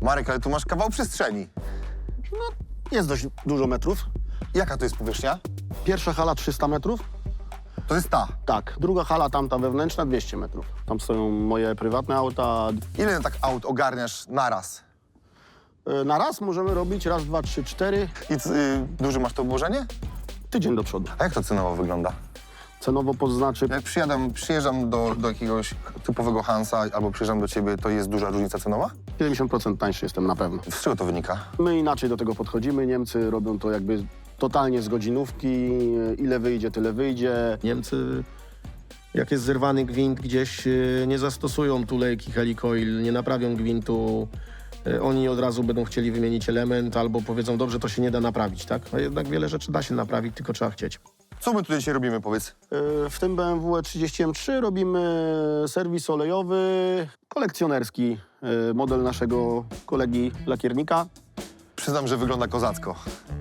Marek, ale tu masz kawał przestrzeni. Jest dość dużo metrów. Jaka to jest powierzchnia? Pierwsza hala 300 metrów. To jest ta. Tak. Druga hala, tamta wewnętrzna, 200 metrów. Tam stoją moje prywatne auta. Ile tak aut ogarniasz naraz? Y, Na raz możemy robić raz, dwa, trzy, cztery. I c- y, duże masz to obłożenie? Tydzień do przodu. A jak to cenowo wygląda? Cenowo podznaczy Jak przyjadam, przyjeżdżam do, do jakiegoś typowego Hansa albo przyjeżdżam do ciebie, to jest duża różnica cenowa? 70% tańszy jestem na pewno. Z czego to wynika? My inaczej do tego podchodzimy. Niemcy robią to jakby totalnie z godzinówki. Ile wyjdzie, tyle wyjdzie. Niemcy, jak jest zerwany gwint gdzieś, y, nie zastosują tulejki helicoil, nie naprawią gwintu. Y, Oni od razu będą chcieli wymienić element albo powiedzą, dobrze, to się nie da naprawić, tak? A jednak wiele rzeczy da się naprawić, tylko trzeba chcieć. Co my tutaj dzisiaj robimy, powiedz? Y, W tym BMW E30M3 robimy serwis olejowy, kolekcjonerski. y, Model naszego kolegi lakiernika. Przyznam, że wygląda kozacko.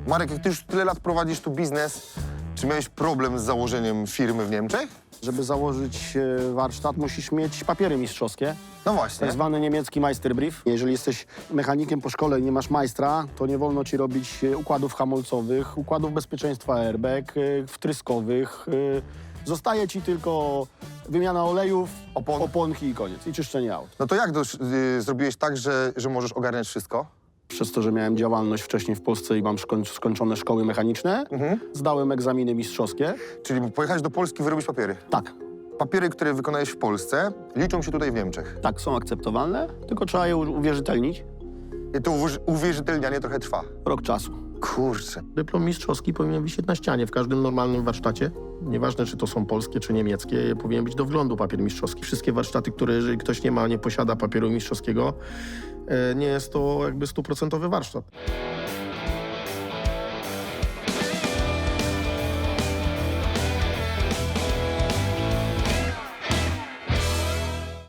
Marek, jak ty już tyle lat prowadzisz tu biznes, czy miałeś problem z założeniem firmy w Niemczech? Żeby założyć y, warsztat, musisz mieć papiery mistrzowskie. No właśnie. Tak zwany niemiecki Meisterbrief. Jeżeli jesteś mechanikiem po szkole i nie masz majstra, to nie wolno ci robić e, układów hamulcowych, układów bezpieczeństwa airbag, e, wtryskowych. e, Zostaje ci tylko wymiana olejów, Opon. oponki i koniec. I czyszczenie aut. No to jak dosz, y, zrobiłeś tak, że, że możesz ogarniać wszystko? Przez to, że miałem działalność wcześniej w Polsce i mam szkoń, skończone szkoły mechaniczne, zdałem egzaminy mistrzowskie. Czyli pojechałeś do Polski, wyrobić papiery. Tak, Papiery, które wykonałeś w Polsce, liczą się tutaj w Niemczech. tak, są akceptowalne, tylko trzeba je u- uwierzytelnić. I to uwierz- uwierzytelnianie trochę trwa. Rok czasu. Kurczę. Dyplom mistrzowski powinien wisieć na ścianie w każdym normalnym warsztacie. Nieważne, czy to są polskie, czy niemieckie, powinien być do wglądu papier mistrzowski. Wszystkie warsztaty, które jeżeli ktoś nie ma, nie posiada papieru mistrzowskiego, e, nie jest to jakby stuprocentowy warsztat.